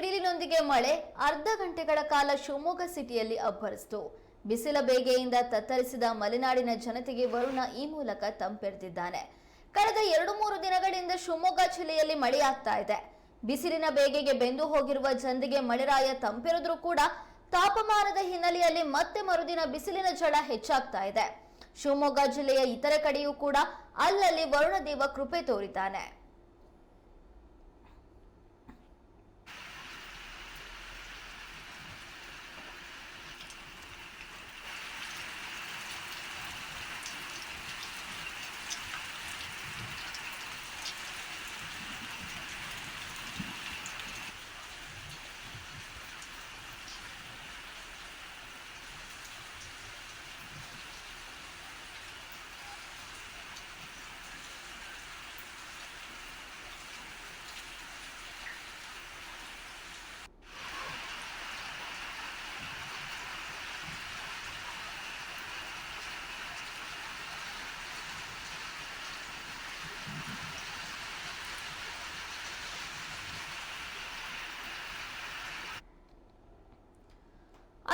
ಸಿಡಿಲಿನೊಂದಿಗೆ ಮಳೆ, ಅರ್ಧ ಗಂಟೆಗಳ ಕಾಲ ಶಿವಮೊಗ್ಗ ಸಿಟಿಯಲ್ಲಿ ಅಬ್ಬರಿಸಿತು. ಬಿಸಿಲ ಬೇಗೆಯಿಂದ ತತ್ತರಿಸಿದ ಮಲೆನಾಡಿನ ಜನತೆಗೆ ವರುಣ ಈ ಮೂಲಕ ತಂಪೆರೆದಿದ್ದಾನೆ. ಕಳೆದ ಎರಡು ಮೂರು ದಿನಗಳಿಂದ ಶಿವಮೊಗ್ಗ ಜಿಲ್ಲೆಯಲ್ಲಿ ಮಳೆಯಾಗ್ತಾ ಇದೆ. ಬಿಸಿಲಿನ ಬೇಗೆಗೆ ಬೆಂದು ಹೋಗಿರುವ ಜನರಿಗೆ ಮಳೆರಾಯ ತಂಪೆರೆದ್ರೂ ಕೂಡ ತಾಪಮಾನದ ಹಿನ್ನೆಲೆಯಲ್ಲಿ ಮತ್ತೆ ಮರುದಿನ ಬಿಸಿಲಿನ ಜಡ ಹೆಚ್ಚಾಗ್ತಾ ಇದೆ. ಶಿವಮೊಗ್ಗ ಜಿಲ್ಲೆಯ ಇತರೆ ಕಡೆಯೂ ಕೂಡ ಅಲ್ಲಲ್ಲಿ ವರುಣದೇವ ಕೃಪೆ ತೋರಿದ್ದಾನೆ.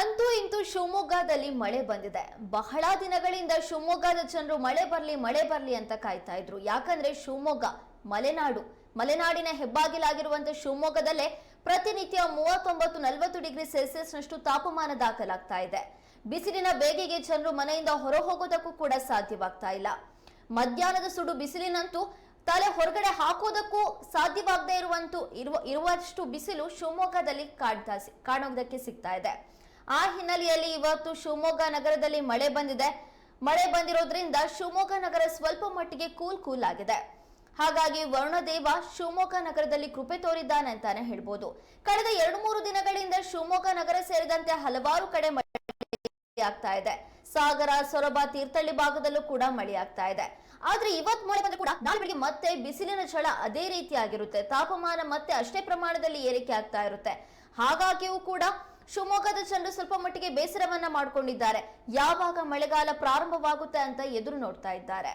ಅಂತೂ ಇಂತೂ ಶಿವಮೊಗ್ಗದಲ್ಲಿ ಮಳೆ ಬಂದಿದೆ. ಬಹಳ ದಿನಗಳಿಂದ ಶಿವಮೊಗ್ಗದ ಜನರು ಮಳೆ ಬರಲಿ ಮಳೆ ಬರಲಿ ಅಂತ ಕಾಯ್ತಾ ಇದ್ರು. ಯಾಕಂದ್ರೆ ಶಿವಮೊಗ್ಗ, ಮಲೆನಾಡು, ಮಲೆನಾಡಿನ ಹೆಬ್ಬಾಗಿಲಾಗಿರುವಂತ ಶಿವಮೊಗ್ಗದಲ್ಲೇ ಪ್ರತಿನಿತ್ಯ ಮೂವತ್ತೊಂಬತ್ತು, ನಲವತ್ತು ಡಿಗ್ರಿ ಸೆಲ್ಸಿಯಸ್ನಷ್ಟು ತಾಪಮಾನ ದಾಖಲಾಗ್ತಾ ಇದೆ. ಬಿಸಿಲಿನ ಬೇಗೆಗೆ ಜನರು ಮನೆಯಿಂದ ಹೊರ ಹೋಗೋದಕ್ಕೂ ಕೂಡ ಸಾಧ್ಯವಾಗ್ತಾ ಇಲ್ಲ. ಮಧ್ಯಾಹ್ನದ ಸುಡು ಬಿಸಿಲಿನಂತೂ ತಲೆ ಹೊರಗಡೆ ಹಾಕೋದಕ್ಕೂ ಸಾಧ್ಯವಾಗದೇ ಇರುವಂತೂ ಇರುವ, ಇರುವಷ್ಟು ಬಿಸಿಲು ಶಿವಮೊಗ್ಗದಲ್ಲಿ ಕಾಣ್ತಾ ಕಾಣೋದಕ್ಕೆ ಸಿಗ್ತಾ ಇದೆ. ಆ ಹಿನ್ನೆಲೆಯಲ್ಲಿ ಇವತ್ತು ಶಿವಮೊಗ್ಗ ನಗರದಲ್ಲಿ ಮಳೆ ಬಂದಿದೆ. ಮಳೆ ಬಂದಿರೋದ್ರಿಂದ ಶಿವಮೊಗ್ಗ ನಗರ ಸ್ವಲ್ಪ ಮಟ್ಟಿಗೆ ಕೂಲ್ ಕೂಲ್ ಆಗಿದೆ. ಹಾಗಾಗಿ ವರುಣದೇವ ಶಿವಮೊಗ್ಗ ನಗರದಲ್ಲಿ ಕೃಪೆ ತೋರಿದ್ದಾನೆ ಅಂತಾನೆ ಹೇಳ್ಬೋದು. ಕಳೆದ ಎರಡು ಮೂರು ದಿನಗಳಿಂದ ಶಿವಮೊಗ್ಗ ನಗರ ಸೇರಿದಂತೆ ಹಲವಾರು ಕಡೆ ಆಗ್ತಾ ಇದೆ. ಸಾಗರ, ಸೊರಬ ತೀರ್ಥಳ್ಳಿ ಭಾಗದಲ್ಲೂ ಕೂಡ ಮಳೆ ಆಗ್ತಾ ಇದೆ. ಆದ್ರೆ ಇವತ್ ಮಳೆ ಬಂದ್ರೆ ಕೂಡ ನಾಳೆ ಮತ್ತೆ ಬಿಸಿಲಿನ ಝಳ ಅದೇ ರೀತಿಯಾಗಿರುತ್ತೆ. ತಾಪಮಾನ ಮತ್ತೆ ಅಷ್ಟೇ ಪ್ರಮಾಣದಲ್ಲಿ ಏರಿಕೆ ಆಗ್ತಾ ಇರುತ್ತೆ. ಹಾಗಾಗಿಯೂ ಕೂಡ ಶಿವಮೊಗ್ಗದ ಜನರು ಸ್ವಲ್ಪ ಮಟ್ಟಿಗೆ ಬೇಸರವನ್ನ ಮಾಡಿಕೊಂಡಿದ್ದಾರೆ. ಯಾವಾಗ ಮಳೆಗಾಲ ಪ್ರಾರಂಭವಾಗುತ್ತೆ ಅಂತ ಎದುರು ನೋಡ್ತಾ ಇದ್ದಾರೆ.